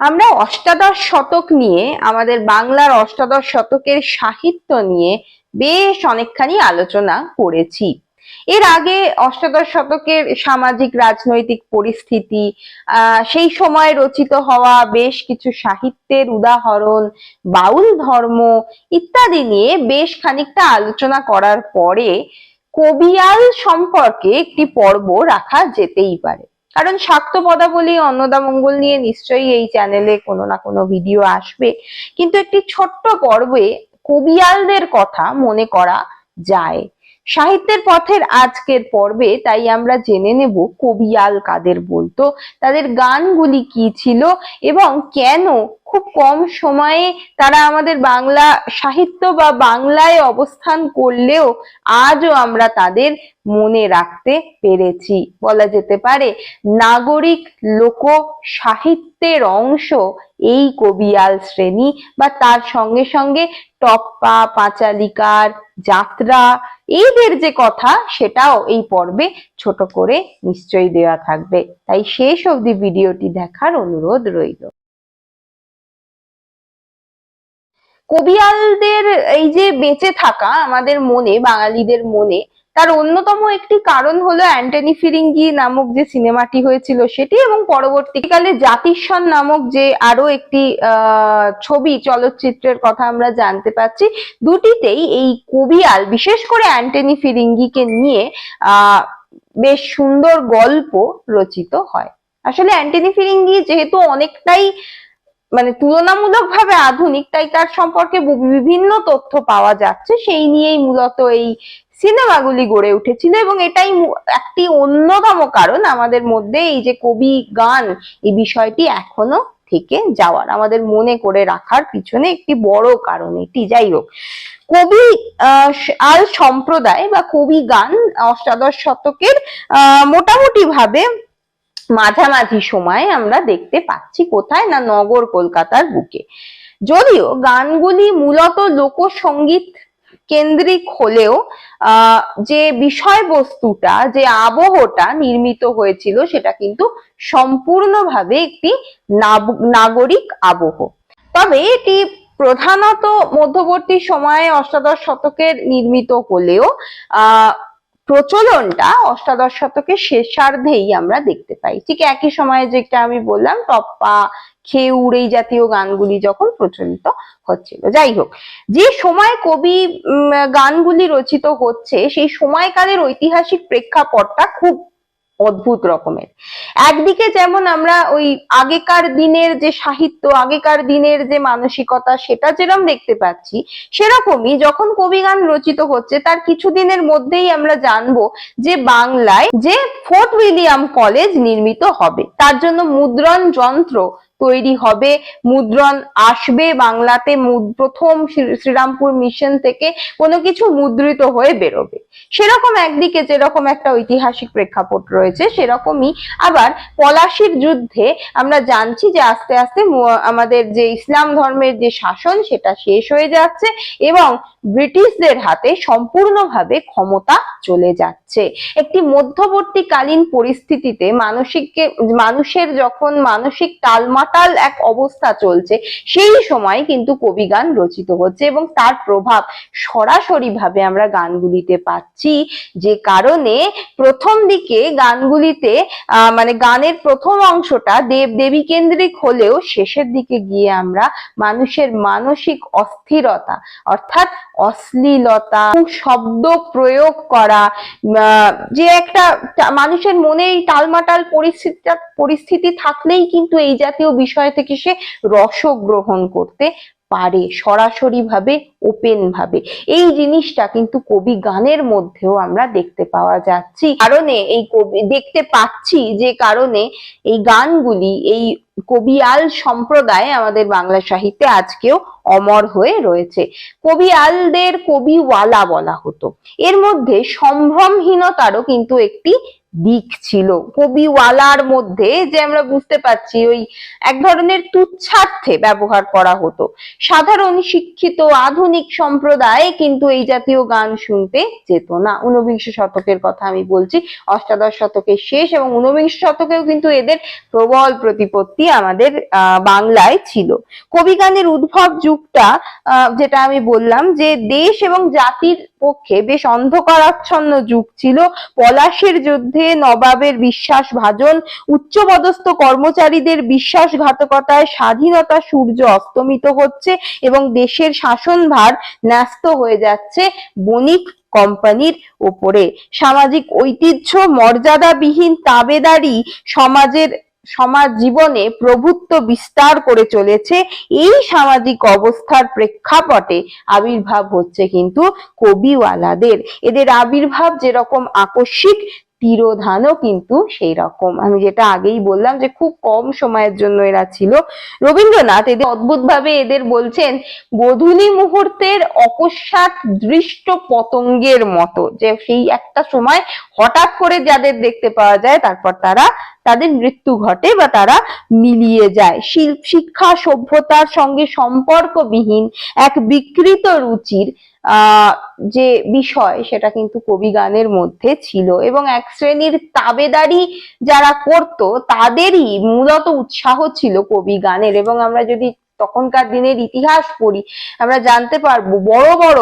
আমরা অষ্টাদশ শতক নিয়ে, আমাদের বাংলার অষ্টাদশ শতকের সাহিত্য নিয়ে বেশ অনেকখানি আলোচনা করেছি। এর আগে অষ্টাদশ শতকের সামাজিক, রাজনৈতিক পরিস্থিতি সেই সময় রচিত হওয়া বেশ কিছু সাহিত্যের উদাহরণ, বাউল ধর্ম ইত্যাদি নিয়ে বেশ খানিকটা আলোচনা করার পরে কবিয়াল সম্পর্কে একটি পর্ব রাখা যেতেই পারে। কারণ শাক্ত পদাবলী অন্নদামঙ্গল নিয়ে নিশ্চয়ই এই চ্যানেলে কোনো না কোনো ভিডিও আসবে। কিন্তু একটি ছোট্ট পর্বে কবিয়ালদের কথা মনে করা যায়। সাহিত্যের পথের আজকের পর্বে তাই আমরা জেনে নেব কবিয়াল কাদের বলতো তাদের গানগুলি কি ছিল এবং কেন খুব কম সময়ে তারা আমাদের বাংলা সাহিত্য বা বাংলায় অবস্থান করলেও আজও আমরা তাদের মনে রাখতে পেরেছি। বলা যেতে পারে, নাগরিক লোক সাহিত্যের অংশ এই কবিয়াল শ্রেণি বা তার সঙ্গে সঙ্গে টপ্পা, পাঁচালিকার যাত্রা, এদের যে কথা সেটাও এই পর্বে ছোট করে নিশ্চয়ই দেওয়া থাকবে। তাই শেষ অবধি ভিডিওটি দেখার অনুরোধ রইল। কবিয়ালদের এই যে বেঁচে থাকা আমাদের মনে, বাঙালিদের মনে তার অন্যতম একটি কারণ হলো অ্যান্টনি ফিরিঙ্গি নামক যে সিনেমাটি হয়েছিল সেটি এবং পরবর্তীকালে জাতিস্বর নামক যে আরও একটি ছবি, চলচ্চিত্রের কথা আমরা জানতে পাচ্ছি, দুটিতেই এই কবিয়াল, বিশেষ করে অ্যান্টনি ফিরিঙ্গিকে নিয়ে বেশ সুন্দর গল্প রচিত হয়। আসলে অ্যান্টনি ফিরিঙ্গি যেহেতু অনেকটাই মানে তুলনামূলকভাবে আধুনিক, তাই তার সম্পর্কে বিভিন্ন তথ্য পাওয়া যাচ্ছে, সেই নিয়েই মূলত এই সিনেমাগুলি গড়ে উঠেছিল এবং এটাই একটি অন্যতম কারণ আমাদের মধ্যে এই যে কবি গান, এই বিষয়টি এখনও থেকে যাওয়ার, আমাদের মনে করে রাখার পিছনে একটি বড় কারণ এটি। যাই হোক, কবি আল সম্প্রদায় বা কবি গান অষ্টাদশ শতকের মোটামুটি ভাবে মাঝামাঝি সময়ে আমরা দেখতে পাচ্ছি কোথায় না নগর কলকাতার বুকে। যদিও গানগুলি মূলত লোকসঙ্গীত কেন্দ্রিক হলেও যে বিষয়বস্তুটা, যে আবহটা নির্মিত হয়েছিল, সেটা কিন্তু সম্পূর্ণভাবে একটি নাগরিক আবহ। তবে এটি প্রধানত মধ্যবর্তী সময়ে অষ্টাদশ শতকের নির্মিত হলেও প্রচলনটা অষ্টাদশ শতকের শেষার্ধেই আমরা দেখতে পাই। ঠিক একই সময়ে যেটা আমি বললাম, টপ্পা খেউর এই জাতীয় গানগুলি যখন প্রচলিত হচ্ছিল। যাই হোক, যে সময় কবি গানগুলি রচিত হচ্ছে, সেই সময়কালের ঐতিহাসিক প্রেক্ষাপটটা খুব অদ্ভুত রকমের। একদিকে যেমন আমরা ওই আগেকার দিনের যে সাহিত্য, আগেকার দিনের যে মানসিকতা, সেটা যেরকম দেখতে পাচ্ছি, সেরকমই যখন কবিগান রচিত হচ্ছে, তার কিছুদিনের মধ্যেই আমরা জানব যে বাংলায় যে ফোর্ট উইলিয়াম কলেজ নির্মিত হবে। তার জন্য মুদ্রণ যন্ত্র তৈরি হবে। মুদ্রণ আসবে বাংলাতে। প্রথম শ্রী- শ্রীরামপুর মিশন থেকে কোনো কিছু মুদ্রিত হয়ে বেরোবে। সেরকম একদিকে যেরকম একটা ঐতিহাসিক প্রেক্ষাপট রয়েছে, সেরকমই আবার পলাশির যুদ্ধে আমরা জানছি যে আস্তে আস্তে আমাদের যে ইসলাম ধর্মের যে শাসন, সেটা শেষ হয়ে যাচ্ছে এবং ব্রিটিশদের হাতে সম্পূর্ণভাবে ক্ষমতা চলে যাচ্ছে। একটি মধ্যবর্তীকালীন পরিস্থিতিতে মানসিককে মানুষের যখন মানসিক টালমাটাল এক অবস্থা চলছে। সেই সময় কিন্তু কবিগান রচিত হচ্ছে এবং তার প্রভাব সরাসরি ভাবে আমরা গানগুলিতে পাচ্ছি। যে কারণে প্রথম দিকে গানগুলিতে মানে গানের প্রথম অংশটা দেব দেবী কেন্দ্রিক হলেও শেষের দিকে গিয়ে আমরা মানুষের মানসিক অস্থিরতা, অর্থাৎ অশ্লীলতা, শব্দ প্রয়োগ করা যে একটা মানুষের মনে এই টালমাটাল পরিস্থিতিটা পরিস্থিতি থাকলেই কিন্তু এই জাতীয় বিষয় থেকে সে রস গ্রহণ করতে পারে, সরাসরি ভাবে ওপেন ভাবে। এই জিনিসটা কিন্তু কবি গানের মধ্যেও আমরা দেখতে পাওয়া যাচ্ছি। কারণে এই কবি, দেখতে পাচ্ছি যে কারণে এই গানগুলি, এই কবিয়াল সম্প্রদায় আমাদের বাংলা সাহিত্যে আজকেও অমর হয়ে রয়েছে। কবিয়ালদের কবিওয়ালা বলা হতো। এর মধ্যে সম্ভ্রমহীনতারও কিন্তু একটি দিক ছিল। কবিওয়ালার মধ্যে যে আমরা বুঝতে পারছি, ওই এক ধরনের তুচ্ছার্থে ব্যবহার করা হতো। সাধারণ, শিক্ষিত, আধুনিক সম্প্রদায় কিন্তু এই জাতীয় গান শুনতে যেত না। ঊনবিংশ শতকের কথা আমি বলছি, অষ্টাদশ শতকের শেষ এবং ঊনবিংশ শতকেও কিন্তু এদের প্রবল প্রতিপত্তি আমাদের বাংলায় ছিল। কবি গানের উদ্ভব যুগটা যেটা আমি বললাম যে দেশ এবং জাতির পক্ষে বেশ অন্ধকারাচ্ছন্ন যুগ ছিল। পলাশের যুদ্ধে নবাবের বিশ্বাস ভাজন, উচ্চপদস্থ কর্মচারীদের বিশ্বাসঘাতকতায় স্বাধীনতা সূর্য অস্তমিত হচ্ছে এবং দেশের শাসনভার ন্যস্ত হয়ে যাচ্ছে বণিক কোম্পানির ওপরে। সামাজিক ঐতিহ্য মর্যাদাবিহীন তাবেদারি সমাজের সমাজ জীবনে প্রভুত্ব বিস্তার করে চলেছে, এই সামাজিক অবস্থার প্রেক্ষাপটে আবির্ভাব হচ্ছে কিন্তু কবিওয়ালাদের। এদের আবির্ভাব যেরকম আকস্মিক, তিরোধানও কিন্তু সেই রকম আমি যেটা আগেই বললাম যে খুব কম সময়ের জন্য এরা ছিল। রবীন্দ্রনাথ এদের অদ্ভুত ভাবে এদের বলছেন গোধূলি মুহূর্তের অকস্মাৎ দৃষ্ট পতঙ্গের মতো। যে সেই একটা সময় হঠাৎ করে যাদের দেখতে পাওয়া যায়, তারপর তারা তাদের মৃত্যু ঘটে বা তারা মিলিয়ে যায়। শিল্প শিক্ষা সভ্যতার সঙ্গে সম্পর্কবিহীন এক বিকৃত রুচির যে বিষয় সেটা কিন্তু কবি গানের মধ্যে ছিল এবং এক শ্রেণির তাবেদারি যারা করত তাদেরই মূলত উৎসাহ ছিল কবি গানের এবং আমরা যদি তখনকার দিনের ইতিহাস পড়ি, আমরা জানতে পারব বড় বড়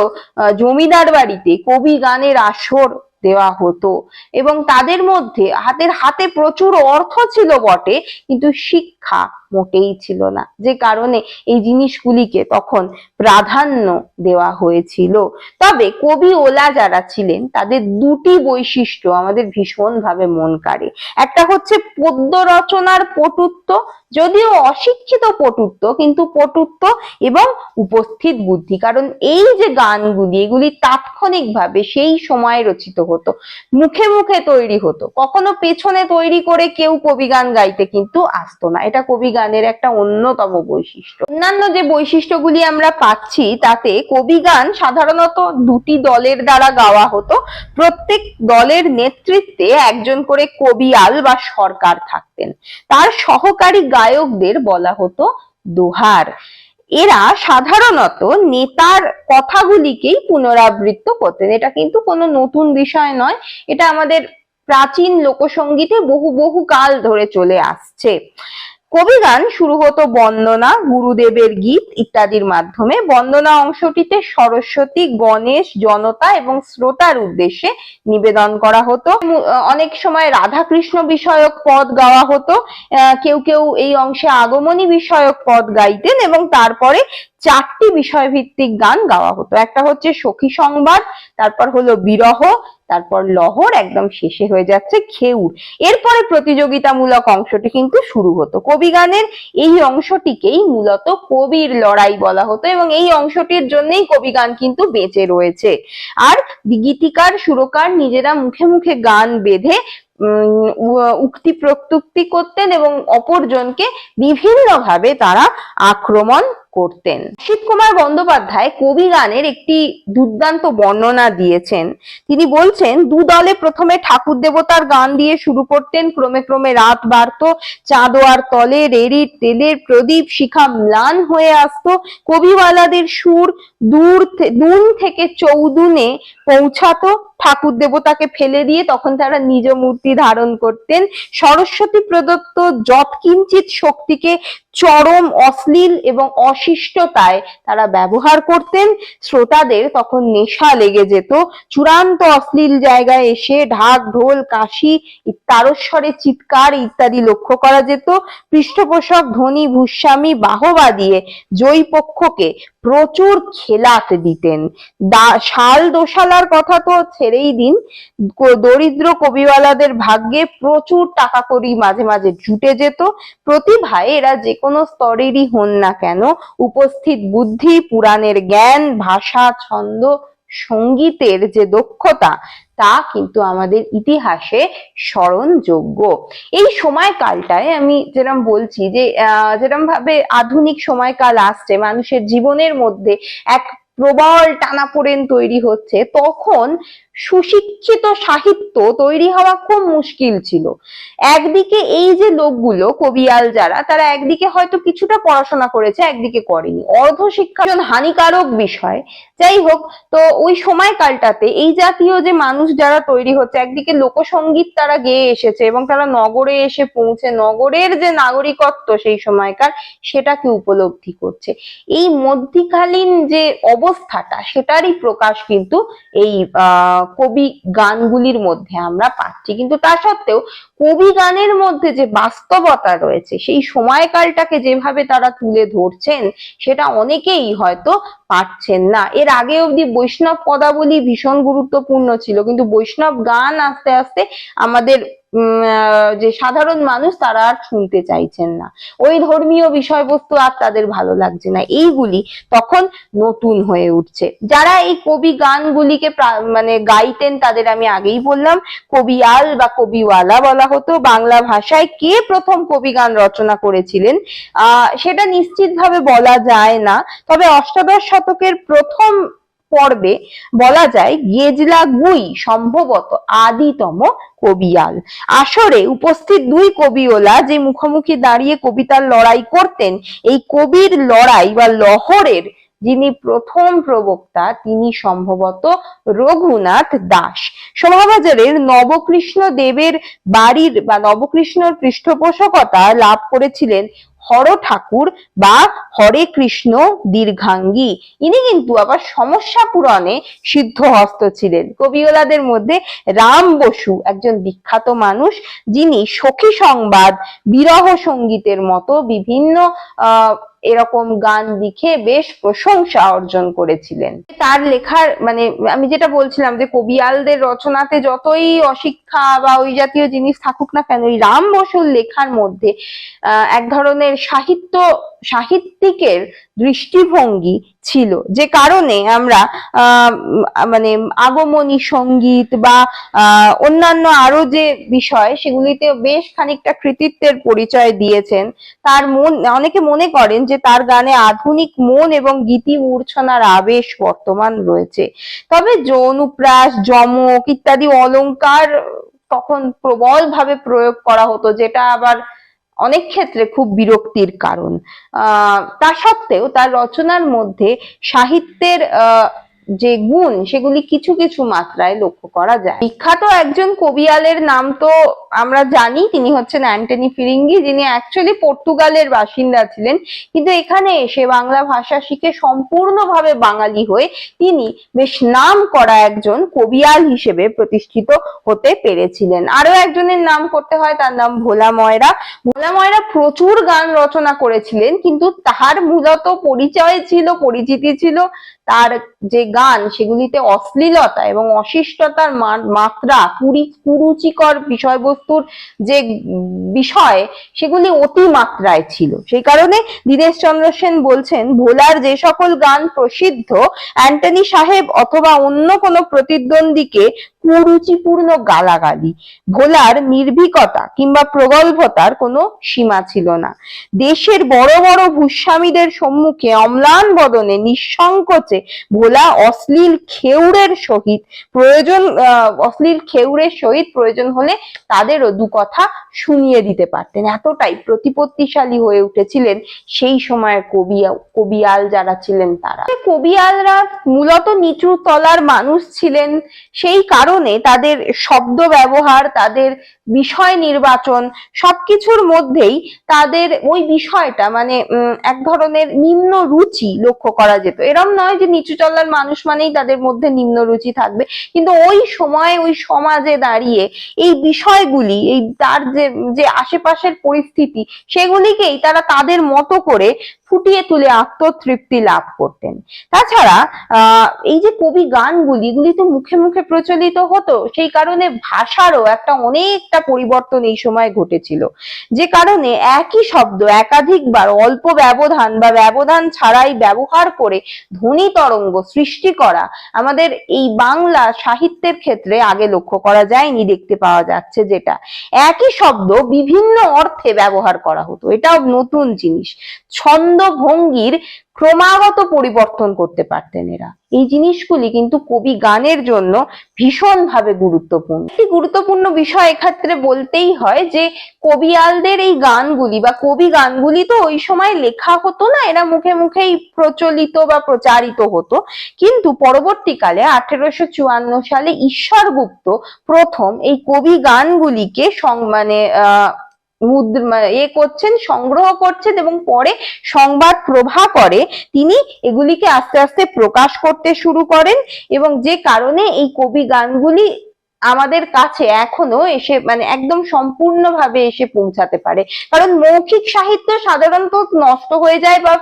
জমিদার বাড়িতে কবি গানের আসর দেওয়া হতো। এবং তাদের মধ্যে হাতের হাতে প্রচুর অর্থ ছিল বটে কিন্তু শিক্ষা মোটেই ছিল না। যে কারণে এই জিনিসগুলিকে তখন প্রাধান্য দেওয়া হয়েছিল। তবে কবি ওলা যারা ছিলেন, তাদের দুটি বৈশিষ্ট্য আমাদের ভীষণভাবে মন কাড়ে। একটা হচ্ছে পদ্য রচনার পটুত্ব, যদিও অশিক্ষিত পটুত্ব, কিন্তু পটুত্ব এবং উপস্থিত বুদ্ধি। কারণ এই যে গানগুলি, এগুলি তাৎক্ষণিকভাবে সেই সময় রচিত হতো, মুখে মুখে তৈরি হতো। কখনো পেছনে তৈরি করে কেউ কবি গান গাইতে কিন্তু আসতো না। এটা কবি গানের একটা অন্যতম বৈশিষ্ট্য। অন্যান্য যে বৈশিষ্ট্যগুলি আমরা পাচ্ছি তাতে কবি গান সাধারণত দুটি দলের দ্বারা গাওয়া হতো। প্রত্যেক দলের নেতৃত্বে একজন করে কবিয়াল বা সরকার থাকতেন। তার সহকারী গায়কদের বলা হতো দোহার। এরা সাধারণত নেতার কথাগুলিকেই পুনরাবৃত্ত করতেন। এটা কিন্তু কোনো নতুন বিষয় নয়। এটা আমাদের প্রাচীন লোকসঙ্গীতে বহু বহু কাল ধরে চলে আসছে। কবিগান শুরু হতো বন্দনা, গুরুদেবের গীত ইত্যাদির মাধ্যমে। বন্দনা অংশটিতে সরস্বতী, গণেশ, জনতা এবং শ্রোতার উদ্দেশ্যে নিবেদন করা হতো। অনেক সময় রাধাকৃষ্ণ বিষয়ক পদ গাওয়া হতো। কেউ কেউ এই অংশে আগমনী বিষয়ক পদ গাইতেন এবং তারপরে চারটি বিষয়ভিত্তিক গান গাওয়া হতো। একটা হচ্ছে সখী সংবাদ, তারপর হলো বিরহ তারপর লহর একদম শেষে হয়ে যাচ্ছে খেউর। এরপরে প্রতিযোগিতামূলক অংশটি কিন্তু শুরু হতো। কবি গানের এই অংশটিকেই মূলত কবির লড়াই বলা হতো এবং এই অংশটির জন্যই কবি গান কিন্তু বেঁচে রয়েছে। আর গীতিকার, সুরকার নিজেরা মুখে মুখে গান বেঁধে উক্তি প্রত্যুক্তি করতেন এবং অপরজনকে বিভিন্নভাবে তারা আক্রমণ করতেন। অসিত কুমার বন্দ্যোপাধ্যায় কবি গানের একটি দুর্দান্ত বর্ণনা দিয়েছেন। তিনি বলছেন, দু দলে প্রথমে ঠাকুর দেবতার গান দিয়ে শুরু করতেন। ক্রমে ক্রমে রাত বাড়তো। চাঁদোয়ার তলে রেড়ির তেলের প্রদীপ শিখা ম্লান হয়ে আসতো। কবিওয়ালাদের সুর দূর দুন থেকে চৌদুনে পৌঁছাতো। ঠাকুর দেবতাকে ফেলে দিয়ে তখন তারা নিজ মূর্তি ধারণ করতেন। সরস্বতী প্রদত্ত যৎকিঞ্চিত শক্তিকে চরম, অশ্লীল এবং অশিষ্টতায় তারা ব্যবহার করতেন। শ্রোতাদের তখন নেশা লেগে যেত। চূড়ান্ত অশ্লীল জায়গায় এসে ঢাক, ঢোল, কাশি তারস্বরে চিৎকার ইত্যাদি লক্ষ্য করা যেত। পৃষ্ঠপোষক, ধনী, ভূস্বামী, বাহবা দিয়ে জয়ী পক্ষকে প্রচুর খেলাত দিতেন। শাল দোশালার কথা তো ছেড়েই দিন। দরিদ্র কবিওয়ালাদের ভাগ্যে প্রচুর টাকা করি মাঝে মাঝে জুটে যেত। প্রতিভায় এরা যে কোনো স্তরেরই হন না কেন। উপস্থিত বুদ্ধি, পুরাণের জ্ঞান, ভাষা, ছন্দ, সঙ্গীতের যে দক্ষতা তা কিন্তু আমাদের ইতিহাসে স্মরণযোগ্য। এই সময়কালটায় আমি যেরকম বলছি যে যেরকম ভাবে আধুনিক সময়কাল আসছে, মানুষের জীবনের মধ্যে এক প্রবল টানাপোড়েন তৈরি হচ্ছে, তখন সুশিক্ষিত সাহিত্য তৈরি হওয়া খুব মুশকিল ছিল। একদিকে এই যে লোকগুলো, কবিয়াল যারা, তারা একদিকে হয়তো কিছুটা পড়াশোনা করেছে, একদিকে করেনি। অর্ধ শিক্ষা হানিকারক বিষয়। যাই হোক, তো ওই সময়কালটাতে এই জাতীয় যে মানুষ যারা তৈরি হচ্ছে, একদিকে লোকসঙ্গীত তারা গেয়ে এসেছে এবং তারা নগরে এসে পৌঁছে, নগরের যে নাগরিকত্ব সেই সময়কার সেটাকে উপলব্ধি করছে। এই মধ্যিকালীন যে অবস্থাটা, সেটারই প্রকাশ কিন্তু এই, আহ কবি গানগুলির মধ্যে আমরা পাচ্ছি। কিন্তু তা সত্ত্বেও কবি গানের মধ্যে যে বাস্তবতা রয়েছে, সেই সময়কালটাকে যেভাবে তারা তুলে ধরছেন, সেটা অনেকেই হয়তো পারছেন না। এর আগে অবধি বৈষ্ণব পদাবলী ভীষণ গুরুত্বপূর্ণ ছিল, কিন্তু বৈষ্ণব গান আস্তে আস্তে আমাদের যে সাধারণ মানুষ তারা আর শুনতে চাইছেন না। ওই ধর্মীয় বিষয়বস্তু আর তাদের ভালো লাগছে না। এইগুলি তখন নতুন হয়ে উঠছে। যারা এই কবি গানগুলিকে মানে গাইতেন তাদের আমি আগেই বললাম কবিয়াল বা কবিওয়ালা বলা হতো। বাংলা ভাষায় কে প্রথম কবি গান রচনা করেছিলেন, আহ, সেটা নিশ্চিতভাবে বলা যায় না। তবে অষ্টাদশ শতকের প্রথম পর্বে বলা যায় গেজলা গুই সম্ভবত আদিতম কবিয়াল। আসরে উপস্থিত দুই কবিওলা যে মুখোমুখি দাঁড়িয়ে কবিতার লড়াই করতেন, এই কবির লড়াই বা লহরের যিনি প্রথম প্রবক্তা, তিনি সম্ভবত রঘুনাথ দাস। শোভাবাজারের নবকৃষ্ণ দেবের বাড়ির বা নবকৃষ্ণর পৃষ্ঠপোষকতা লাভ করেছিলেন হর ঠাকুর বা হরে কৃষ্ণ দীর্ঘাঙ্গী। ইনি কিন্তু আবার সমস্যা পূরণে সিদ্ধহস্ত ছিলেন। কবিওলাদের মধ্যে রাম বসু একজন বিখ্যাত মানুষ, যিনি সখী সংবাদ, বিরহ সঙ্গীতের মতো বিভিন্ন, আহ এরকম গান লিখে বেশ প্রশংসা অর্জন করেছিলেন। তার লেখার মানে আমি যেটা বলছিলাম যে কবিয়ালদের রচনাতে যতই অশিক্ষা বা ওই জাতীয় জিনিস থাকুক না কেন, ওই রাম বসুর লেখার মধ্যে এক ধরনের সাহিত্য, সাহিত্যিকের দৃষ্টিভঙ্গি ছিল। যে কারণে আমরা মানে আগমনী সংগীত বা অন্যান্য আরও যে বিষয় সেগুলিতে বেশ খানিকটা কৃতিত্বের পরিচয় দিয়েছেন। তার মন, অনেকে মনে করেন যে তার গানে আধুনিক মন এবং গীতি মূর্ছনার আবেশ বর্তমান রয়েছে। তবে যৌনুপ্রাস, যমক ইত্যাদি অলংকার তখন প্রবল ভাবে প্রয়োগ করা হতো, যেটা আবার অনেক ক্ষেত্রে খুব বিরক্তির কারণ। তা সত্ত্বেও তার রচনার মধ্যে সাহিত্যের যে গুণ, সেগুলি কিছু কিছু মাত্রায় লক্ষ্য করা যায়। বিখ্যাত একজন কবিয়ালের নাম তো আমরা জানি, তিনি হচ্ছেন অ্যান্টনি ফিরিঙ্গি, যিনি অ্যাকচুয়ালি পর্তুগালের বাসিন্দা ছিলেন। কিন্তু এখানে এসে বাংলা ভাষা শিখে সম্পূর্ণভাবে বাঙালি হয়ে তিনি বেশ নাম করা একজন কবিয়াল হিসেবে প্রতিষ্ঠিত হতে পেরেছিলেন। আরও একজনের নাম করতে হয়, তার নাম ভোলা ময়রা। ভোলা ময়রা প্রচুর গান রচনা করেছিলেন, কিন্তু তাহার মূলত পরিচয় ছিল, পরিচিতি ছিল তার যে গান সেগুলিতে অশ্লীলতা এবং অশিষ্টতার মাত্রা কুড়ি কুরুচিকর বিষয়বস্তুর যে বিষয় সেগুলি অতি মাত্রায় ছিল। সেই কারণে দীনেশ চন্দ্র সেন বলছেন, ভোলার যে সকল গান প্রসিদ্ধ, অ্যান্টনি সাহেব অথবা অন্য কোনো প্রতিদ্বন্দ্বীকে কুরুচিপূর্ণ গালাগালি, ভোলার নির্ভীকতা কিংবা প্রগল্ভতার কোনো সীমা ছিল না। দেশের বড় বড় ভূস্বামীদের সম্মুখে অম্লান বদনে নিঃসংকোচে ভোলা অশ্লীল খেউড়ের সহিত প্রয়োজন অশ্লীল খেউড়ের সহিত প্রয়োজন হলে তাদেরও দু কথা শুনিয়ে দিতে পারতেন। এতটাই প্রতিপত্তিশালী হয়ে উঠেছিলেন সেই সময়ের কবি, কবিয়াল যারা ছিলেন তারা। কবিয়ালরা মূলত নিচু তলার মানুষ ছিলেন। সেই কারণে তাদের শব্দ ব্যবহার, তাদের বিষয় নির্বাচন সবকিছুর মধ্যেই তাদের ওই বিষয়টা মানে এক ধরনের নিম্ন রুচি লক্ষ্য করা যেত। এরম নয় যে নিচু চলার মানুষ মানেই তাদের মধ্যে নিম্ন রুচি থাকবে। কিন্তু ওই সময়, ওই সমাজে দাঁড়িয়ে এই বিষয়গুলি, এই তার যে যে আশেপাশের পরিস্থিতি, সেগুলিকেই তারা তাদের মতো করে ফুটিয়ে তুলে আত্মতৃপ্তি লাভ করতেন। তাছাড়া এই যে কবি গানগুলি, এগুলি তো মুখে মুখে প্রচলিত হতো, সেই কারণে ভাষারও একটা অনেকটা পরিবর্তন এই সময় ঘটেছিল। যে কারণে একই শব্দ একাধিকবার অল্প ব্যবধান বা ব্যবধান ছাড়াই ব্যবহার করে ধ্বনি তরঙ্গ সৃষ্টি করা আমাদের এই বাংলা সাহিত্যের ক্ষেত্রে আগে লক্ষ্য করা যায়নি, দেখতে পাওয়া যাচ্ছে যেটা। একই শব্দ বিভিন্ন অর্থে ব্যবহার করা হতো। এটাও নতুন জিনিস। ছন্দ ছন্দ ভঙ্গির ক্রমাগত পরিবর্তন করতে পারতেন এরা। এই জিনিসগুলি কিন্তু কবি গানের জন্য ভীষণভাবে গুরুত্বপূর্ণ। একটি গুরুত্বপূর্ণ বিষয় এক্ষেত্রে বলতেই হয় যে, কবিয়ালদের এই গানগুলি বা কবি গানগুলি তো ওই সময় লেখা হতো না, এরা মুখে মুখেই প্রচলিত বা প্রচারিত হতো। কিন্তু পরবর্তীকালে আঠেরোশো চুয়ান্ন সালে ঈশ্বরগুপ্ত প্রথম এই কবি গানগুলিকে মানে আহ এ করছেন, সংগ্রহ করছেন এবং পরে সংবাদ প্রভা করে তিনি এগুলিকে আস্তে আস্তে প্রকাশ করতে শুরু করেন এবং যে কারণে এই কবি গানগুলি আমাদের কাছে এখনও এসে মানে একদম সম্পূর্ণভাবে এসে পৌঁছাতে পারে। কারণ মৌখিক সাহিত্য সাধারণত নষ্ট হয়ে যায় বা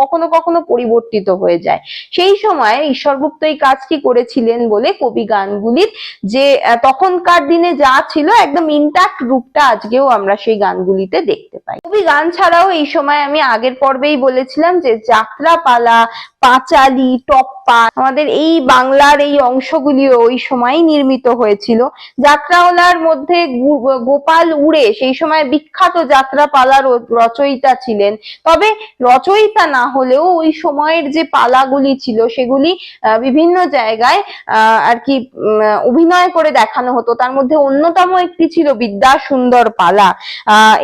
কখনো কখনো পরিবর্তিত হয়ে যায়। সেই সময় ঈশ্বরগুপ্ত এই কাজটি করেছিলেন বলে কবি গানগুলির যে তখনকার দিনে যা ছিল একদম ইন্টাক্ট রূপটা আজকেও আমরা সেই গানগুলিতে দেখতে পাই। কবি গান ছাড়াও এই সময় আমি আগের পর্বেই বলেছিলাম যে যাত্রাপালা পাঁচালি টপ্পা আমাদের এই বাংলার এই অংশগুলিও ওই সময় নির্মিত হয়েছিল। যাত্রাওয়ালার মধ্যে গোপাল উড়ে সেই সময় বিখ্যাত যাত্রাপালা র- রচয়িতা ছিলেন। তবে রচয়িতা না হলেও ওই সময়ের যে পালাগুলি ছিল সেগুলি বিভিন্ন জায়গায় আর কি অভিনয় করে দেখানো হতো। তার মধ্যে অন্যতম একটি ছিল বিদ্যা সুন্দর পালা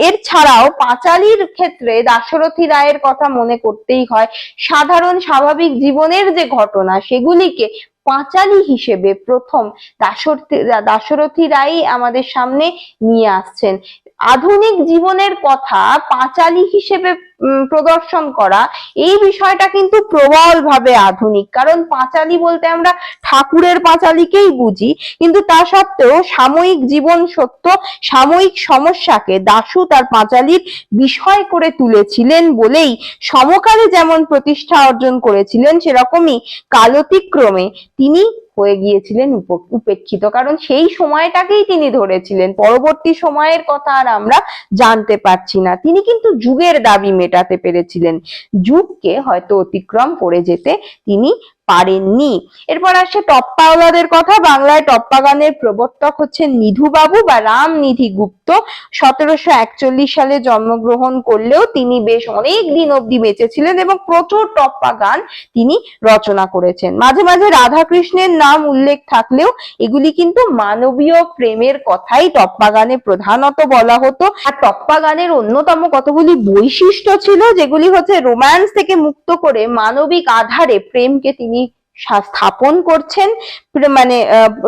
এর ছাড়াও পাঁচালির ক্ষেত্রে দাশরথী রায়ের কথা মনে করতেই হয়, সাধারণ স্বাভাবিক জীবনের যে ঘটনা সেগুলিকে পাঁচালী হিসেবে প্রথম দাশরথী দাশরথী রায় আমাদের সামনে নিয়ে আসছেন। আধুনিক জীবনের কথা পাঁচালী হিসেবে প্রদর্শন করা। এই বিষয়টা কিন্তু প্রবলভাবে আধুনিক। কারণ পাঁচালি বলতে আমরা ঠাকুরের পাঁচালিকেই বুঝি। কিন্তু তা সত্ত্বেও সাময়িক জীবন সত্য, সাময়িক সমস্যাকে দাশু তার পাঁচালির বিষয় করে তুলেছিলেন বলেই সমকালে যেমন প্রতিষ্ঠা অর্জন করেছিলেন, সেরকমই কালতিক্রমে তিনি হয়ে গিয়েছিলেন উপ- উপেক্ষিত। কারণ সেই সময়টাকেই তিনি ধরেছিলেন। পরবর্তী সময়ের কথা আর আমরা জানতে পারছি না। তিনি কিন্তু যুগের দাবি মেটাতে পেরেছিলেন। যুগকে হয়তো অতিক্রম করে যেতে তিনি পারেননি। এরপর আসে টপ্পাওয়ালাদের কথা। বাংলায় টপ্পা গানের প্রবর্তক হচ্ছেন নিধু বাবু বা রাম নিধি গুপ্ত। সতেরোশো একচল্লিশ সালে জন্মগ্রহণ করলেও তিনি বেশ অনেক দিন অবধি বেঁচে ছিলেন এবং প্রচুর টপ্পা গান তিনি রচনা করেছেন। মাঝে মাঝে রাধাকৃষ্ণের নাম উল্লেখ থাকলেও এগুলি কিন্তু মানবীয় প্রেমের কথাই টপ্পা গানে প্রধানত বলা হতো। আর টপ্পা গানের অন্যতম কতগুলি বৈশিষ্ট্য ছিল, যেগুলি হচ্ছে রোম্যান্স থেকে মুক্ত করে মানবিক আধারে প্রেমকে তিনি স্থাপন করছেন মানে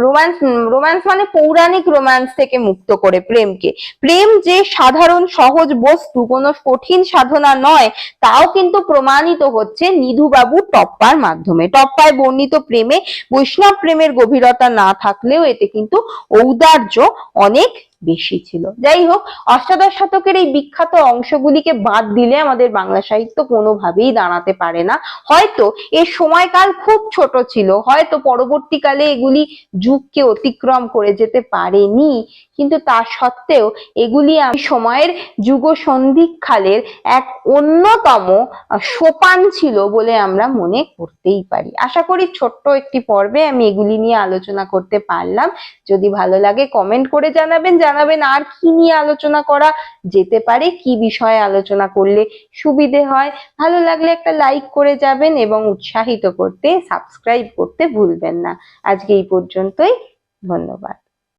রোম্যান্স রোম্যান্স মানে পৌরাণিক রোম্যান্স থেকে মুক্ত করে প্রেমকে। প্রেম যে সাধারণ, সহজ বস্তু, কোনো কঠিন সাধনা নয়, তাও কিন্তু প্রমাণিত হচ্ছে নিধুবাবু টপ্পার মাধ্যমে। টপ্পায় বর্ণিত প্রেমে বৈষ্ণব প্রেমের গভীরতা না থাকলেও এতে কিন্তু ঔদার্য অনেক বেশি ছিল। যাই হোক, অষ্টাদশ শতকের এই বিখ্যাত অংশগুলিকে বাদ দিলে আমাদের বাংলা সাহিত্য কোনোভাবেই দাঁড়াতে পারে না। হয়তো এর সময়কাল খুব ছোট ছিল, হয়তো পরবর্তীকালে এগুলি যুগকে অতিক্রম করে যেতে পারেনি, কিন্তু তা সত্ত্বেও এগুলি সময়ের যুগ সন্ধিক্ষালের এক অন্যতম সোপান ছিল বলে আমরা মনে করতেই পারি। আশা করি ছোট্ট একটি পর্বে আমি এগুলি নিয়ে আলোচনা করতে পারলাম। যদি ভালো লাগে কমেন্ট করে জানাবেন জানাবেন আর কি নিয়ে আলোচনা করা যেতে পারে, কি বিষয়ে আলোচনা করলে সুবিধে হয়। ভালো লাগলে একটা লাইক করে যাবেন এবং উৎসাহিত করতে সাবস্ক্রাইব করতে ভুলবেন না। আজকে এই পর্যন্তই, ধন্যবাদ।